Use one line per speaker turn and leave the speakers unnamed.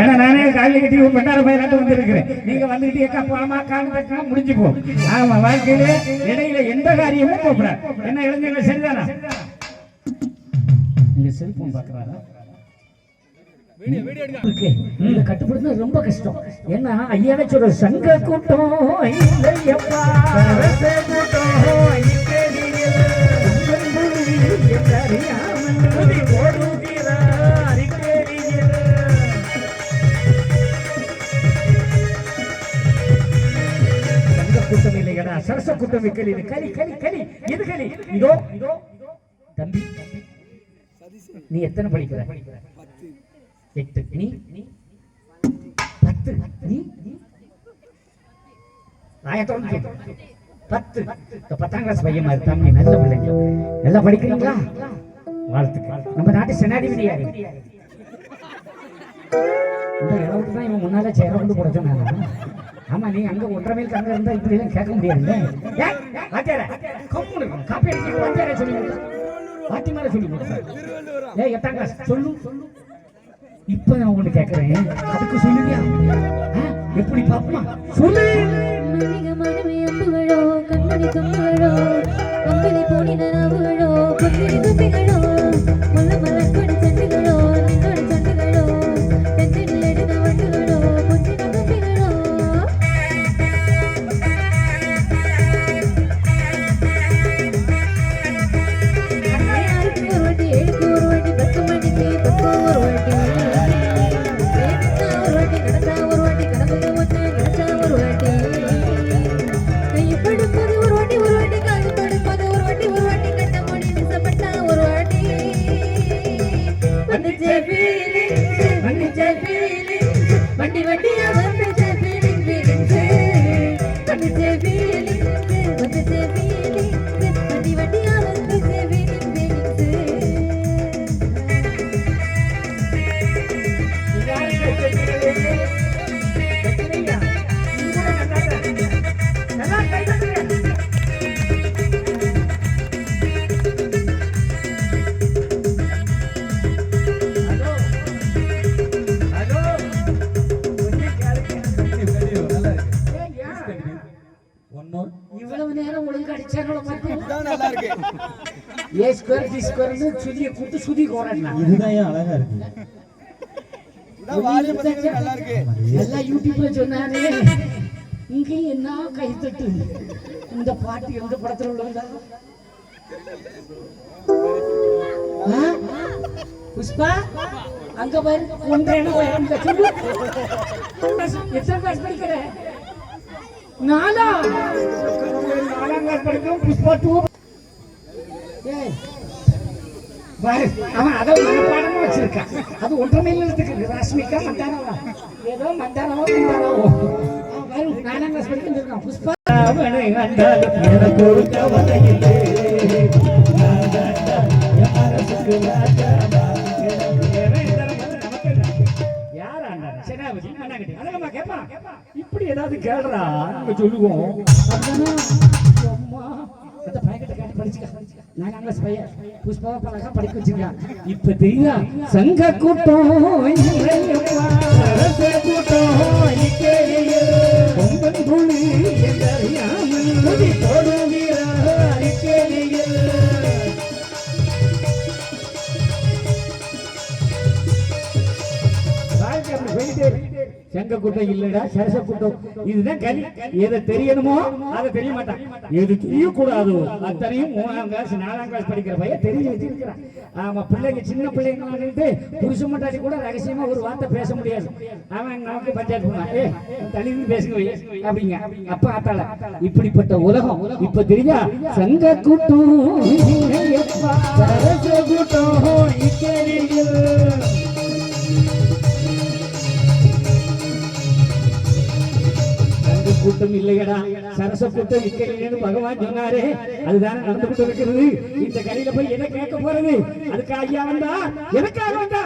ஏன்னா நானே காலையில் கட்டி பண்டார பயிராட்டு வந்திருக்கிறேன். நீங்க வந்துகிட்டு எக்கா போலாமா காலத்தக்கா முடிஞ்சு போ. ஆமா வாழ்க்கையில இடையில எந்த காரியமும் போகக்கூடாது. என்ன இளைஞர்கள் சரிதானா? நீங்க செல்போன் பாக்குறாரா
ரொம்ப கஷ்டம். ஏன்னா ஐயாவே சொல்ற சங்க கூட்டம்
கூட்டம்
இல்லையடா சரச கூட்டம் வைக்கல இது களி களி களி இது களி இதோ இதோ. தம்பி நீ எத்தனை படிக்கிற? எட்டு. நீ? பத்து. நீ? நீ நாயத்தோடு பத்து. இந்த பத்தாம் கிளாஸ் பையன் மாதிரி தம்பி நல்ல பிள்ளைங்க. நல்லா படிக்கிறீங்களா? வாழ்த்துக்கள். நம்ம நாட்டு செனாதிபதி யாரு? இந்த இடத்துக்கு தான் இவன் முன்னால சேர வந்து போட சொன்னாங்க. ஆமா நீ அங்க ஒன்றரை மைலுக்கு அங்க இருந்தா இப்படி எல்லாம் கேட்க முடியாது வாத்தியார கம்முனு காப்பி அடிச்சு வாத்தியார சொல்லி வாத்தி மேல சொல்லி ஏ எட்டாம் கிளாஸ் சொல்லு. இப்ப நான் உங்களுக்கு கேட்கறேன். அதுக்கு சொல்லுவியா? எப்படி பாப்பமா? சொல்லு.
மல்லிக மனமே அம்புகளோ கண்மணி தும்புகளோ வந்துச்சே feeling, வந்துச்சே feeling, வண்டி வண்டியா வந்துச்சே feeling, feelings. வந்துச்சே feeling, வந்துச்சே feeling, வண்டி வண்டியா வந்துச்சே feeling, feelings.
இவ்வளவு நேரம் ஒழுங்கா அடிச்சாங்களோ ஏ ஸ்கொயர் டி ஸ்கொயர்னு சுதிய கூட்டு சுதி கோரண்ணா
இதுதான் ஏன் அழகா இருக்கு?
எல்லாம் யூடியூப்ல சொன்னானே. இங்க என்ன கைத்தட்டு? இந்த பாட்டு எந்த படத்துல உள்ளதா? ஆ? புஷ்பா அங்க பாரு ஒன்றேன உயரம் சொல்லு எத்தனை கிளாஸ் படிக்கிற? நாலா
நாலாம் கிளாஸ் படிக்கும் புஷ்பா டூ
அவன் அதை மனப்பாடமா வச்சிருக்கான். அது ஒன்றரை மைல் இருக்கு ராஷ்மிகா மந்தானவா? ஏதோ மந்தானவோ மந்தானவோ? அவன் பாரு நாலாம் கிளாஸ் படிக்க இருக்கான் புஷ்பா.
அவனை கண்டாலும் எனக்கு ஒரு கவலை இல்லை. நான் தாண்டா என் மனசுக்கு ராஜா யார் ஆண்டாரு? சேனாபதி மண்ணாங்கட்டி. அதெல்லாம் இப்படி ஏதாவது கேளுடா நம்ம சொல்லுவோம்.
பழகா படிக்க வச்சிருக்கான் இப்ப தெரியுதா சங்க கூட்டம்
செங்க கூட்டம் இல்லடா? சரச கூட்டம். இதுதான் கலி எதை தெரியணுமோ அதை தெரிய மாட்டான். எது தெரியக்கூடாது அத்தனையும் மூணாம் கிளாஸ் நாலாம் கிளாஸ் படிக்கிற பையன் தெரிஞ்சு வச்சிருக்கிறான். ஆமா பிள்ளைங்க சின்ன பிள்ளைங்க புருஷ மட்டாடி கூட ரகசியமா ஒரு வார்த்தை பேச முடியாது. அவன் நமக்கு பஞ்சாயத்து போனான் ஏ தள்ளி பேசுங்க அப்படிங்க. அப்ப ஆத்தாள இப்படிப்பட்ட உலகம் இப்ப தெரிஞ்சா சங்க கூட்டம் கூட்டம் இக்கரையில் இல்லையடா. சரச கூட்டம் பகவான் சொன்னாரே. அதுதானே நடந்துகிட்டு இருக்கிறது. இந்த கடையில போய் எதை கேட்க போறது? அதுக்கு ஐயா வந்தா? எனக்காக வந்தா?